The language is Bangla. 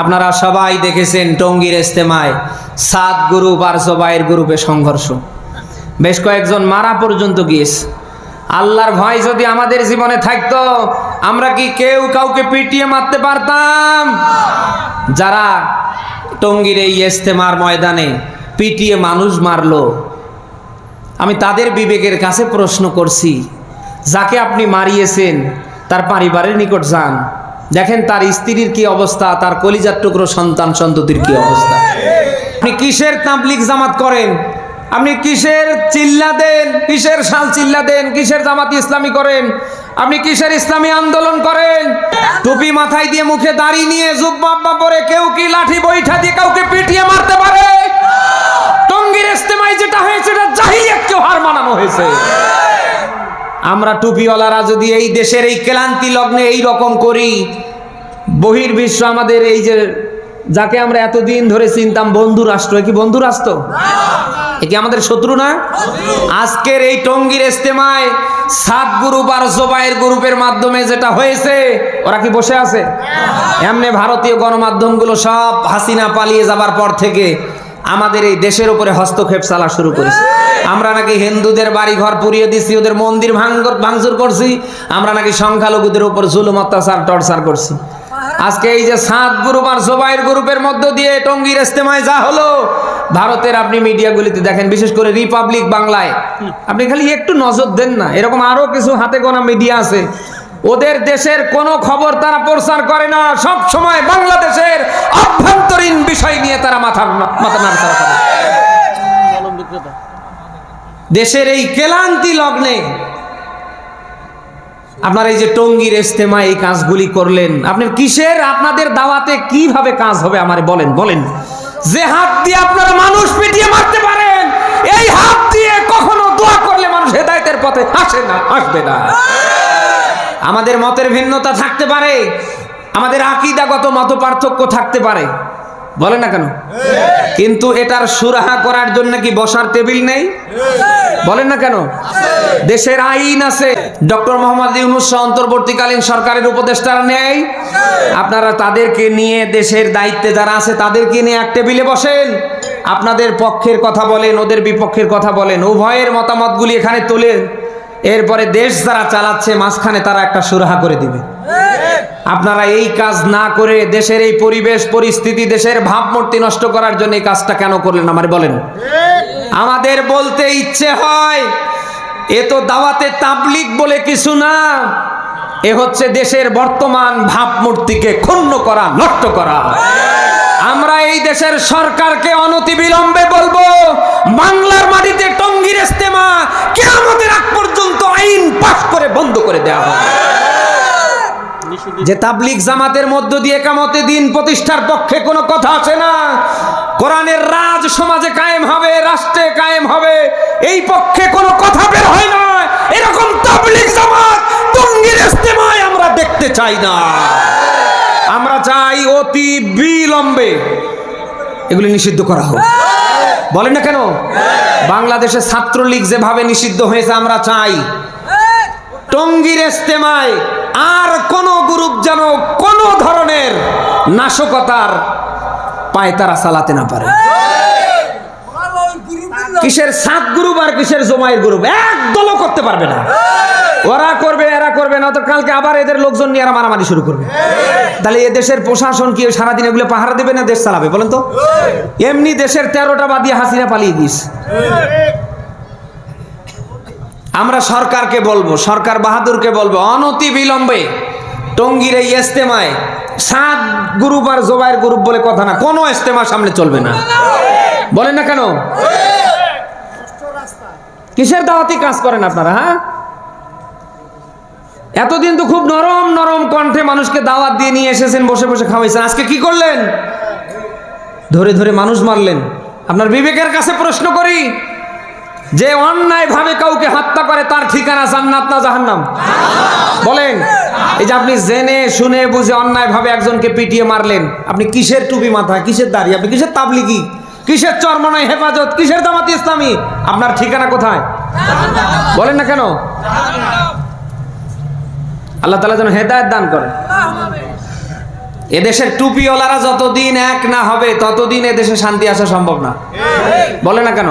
আপনারা সবাই দেখেছেন টঙ্গীর ইস্তেমায় সাত গ্রুপ আর জবাইয়ের গ্রুপে সংঘর্ষ। বেশ কয়েকজন মারা পর্যন্ত গিয়েছে। আল্লাহর ভয় যদি আমাদের জীবনে থাকতো, আমরা কি কেউ কাউকে পিটিয়ে মারতে পারতাম? যারা টঙ্গীর এই ইস্তেমার ময়দানে পিটিয়ে মানুষ মারলো, আমি তাদের বিবেকের কাছে প্রশ্ন করছি, যাকে আপনি মারিয়েছেন, তার পরিবারের নিকট যান। দেখেন তার স্ত্রীর কি অবস্থা, তার কলিজার টুকরো সন্তান সন্ততির কি অবস্থা। আপনি কিসের তাবলিক জামাত করেন? আপনি কিসের চিল্লা দেন? কিসের শাল চিল্লা দেন? কিসের জামাত ইসলামী করেন? আপনি কিসের ইসলামী আন্দোলন করেন? টুপি মাথায় দিয়ে মুখে দাঁড়িয়ে নিয়ে জুব্বা পরে কেউ কি লাঠি বৈঠা দিয়ে কাউকে পিটিয়ে মারতে পারে টঙ্গীর ইস্তেমায় যেটা হয়েছে এটা জাহিলিয়াতকেও হার মানানো হয়েছে আমরা টুপিওয়ালারা যদি এই দেশের এই ক্লান্তি লগ্নে এই রকম করি বহির্বিশ্ব আমাদের এই যে যাকে আমরা এতদিন ধরে চিনতাম বন্ধু রাষ্ট্র কি বন্ধু রাষ্ট্র? এ কি আমাদের শত্রু না? আজকের এই টঙ্গীর ইস্তেমায় সাত গ্রুপ আর জোবাইয়ের গ্রুপের মাধ্যমে যেটা হয়েছে ওরা কি বসে আছে? এমনি ভারতীয় গণমাধ্যমগুলো সব হাসিনা পালিয়ে যাবার পর থেকে আমাদের এই দেশের উপরে হস্তক্ষেপ চালা শুরু করেছে। আমরা নাকি হিন্দুদের বাড়ি ঘর পুড়িয়ে দিছি, ওদের মন্দির ভাঙ্গর ভাঙচুর করছি, আমরা নাকি সংখ্যালঘুদের উপর জুলুম, অত্যাচার, টর্চার করছি। আজকে এই যে সাত গ্রুপ আর জোবাইর গ্রুপের মধ্য দিয়ে টঙ্গীর ইস্তেমায় যা হলো, ভারতের আপনি মিডিয়াগুলিতে দেখেন, বিশেষ করে রিপাবলিক বাংলায়। আপনি খালি একটু নজর দেন না, এরকম আরও কিছু হাতে গোনা মিডিয়া আছে। ওদের দেশের কোনো খবর তারা প্রচার করে না, সব সময় বাংলাদেশের অভ্যন্তরীণ বিষয় নিয়ে তারা মাথা মাথা নাড়াচাড়া করে দেশের এই কেলান্তি লগ্নে আপনার এই যে টঙ্গীর ইস্তেমা এই কাজগুলি করলেন আপনার কিসের আপনাদের দাওয়াতে কীভাবে কাজ হবে আমারে বলেন বলেন। যে হাত দিয়ে আপনারা মানুষ পিটিয়ে মারতে পারেন এই হাত দিয়ে কখনো দোয়া করলে মানুষ হেদায়েতের পথে আসে না আসবে না। আমাদের মতের ভিন্নতা থাকতে পারে আমাদের আকিদাগত মত পার্থক্য থাকতে পারে। বলে না কেন? কিন্তু এটার সুরাহা করার জন্য কি বসার টেবিল নেই? বলেন না কেন? দেশের আইন আছে। ডক্টর মোহাম্মদ ইউনুস অন্তর্বর্তীকালীন সরকারের উপদেষ্টারা নেই আপনারা তাদেরকে নিয়ে দেশের দায়িত্বে যারা আছে, তাদেরকে নিয়ে এক টেবিলে বসেন। আপনাদের পক্ষের কথা বলেন, ওদের বিপক্ষের কথা বলেন। উভয়ের মতামতগুলি এখানে তোলেন এরপরে দেশ যারা চালাচ্ছে, মাঝখানে তারা একটা সুরাহা করে দিবে। আপনারা এই কাজ না করে দেশের এই পরিবেশ, পরিস্থিতি, দেশের ভাবমূর্তি নষ্ট করার জন্য এই কাজটা কেন করলেন? আমার বলেন। আমাদের বলতে ইচ্ছে হয়, এ তো দাওয়াতে তাবলিক বলে কিছু না, এ হচ্ছে দেশের বর্তমান ভাবমূর্তিকে ক্ষুণ্ণ করা, নষ্ট করা। আমরা এই দেশের সরকারকে অনতিবিলম্বে বলব, বাংলার মাটিতে টঙ্গির ইস্তেমা কেয়ামতের আগ পর্যন্ত আইন পাশ করে বন্ধ করে দেওয়া হবে। যে তাবলিক জামাতের মধ্য দিয়ে কামতে দিন প্রতিষ্ঠার পক্ষে কোনো কথা আছে না। কোরআনের রাজ সমাজে কায়েম হবে, রাষ্ট্রে কায়েম হবে। এই পক্ষে কোনো কথা বের হয় না। এরকম তাবলিক জামাত টঙ্গির ইস্তেমায় আমরা দেখতে চাই না। আমরা চাই অতি বিলম্বে এগুলি নিষিদ্ধ করা হোক। বলেন না কেন? বাংলাদেশের ছাত্রলীগ যেভাবে নিষিদ্ধ হয়েছে আমরা চাই। টঙ্গীর ইস্তেমায় আর কোন গ্রুপ যেন কোন ধরনের নাশকতার পায়তারা চালাতে না পারে। কিসের সাত গ্রুপ আর কিসের জমায়ের গ্রুপ? একদলও করতে পারবে না। ওরা করবে, এরা করবে না তো কালকে আবার এদের লোকজন নিয়ে এরা মারামারি শুরু করবে। তাহলে এ দেশের প্রশাসন কি সারাদিন এগুলো পাহারা দেবে না দেশ চালাবে? বলেন তো। এমনি দেশের তেরোটা বাদ দিয়ে হাসিনা পালিয়ে দিস আমরা সরকারকে বলব, সরকার বাহাদুরকে বলব, অনতি বিলম্বে টঙ্গির এই ইস্তেমায় সাত গ্রুপ আর জোবাইয়ের গ্রুপ বলে কথা না, কোনো ইস্তেমা সামনে চলবে না। বলেন না কেন? কিসের দাওয়াতি কাজ করেন আপনারা হ্যাঁ? এতদিন তো খুব নরম নরম কণ্ঠে মানুষকে দাওয়াত দিয়ে নিয়ে এসেছেন, বসে বসে খাওয়াইছেন। আজকে কি করলেন? ধরে ধরে মানুষ মারলেন। আপনার বিবেকের কাছে প্রশ্ন করি যে অন্যায় ভাবে কাউকে হত্যা করে, তার ঠিকানা জান্নাত না জাহান্নাম? বলেন, এই যে আপনি জেনে শুনে বুঝে অন্যায় ভাবে একজনকে পিটিয়ে মারলেন, আপনি কিসের টুপি মাথায় কিসের দাড়ি, আপনি কিসের তাবলিগি, কিসের চরমনায় হেফাজত, কিসের জামাতি ইসলামী, আপনার ঠিকানা কোথায়? বলেন না কেন? আল্লাহ তালা যেন হেদায়ত দান করে এদেশের টুপিওয়ালারা যতদিন এক না হবে, ততদিন এদেশে শান্তি আসা সম্ভব না। বলে না কেন?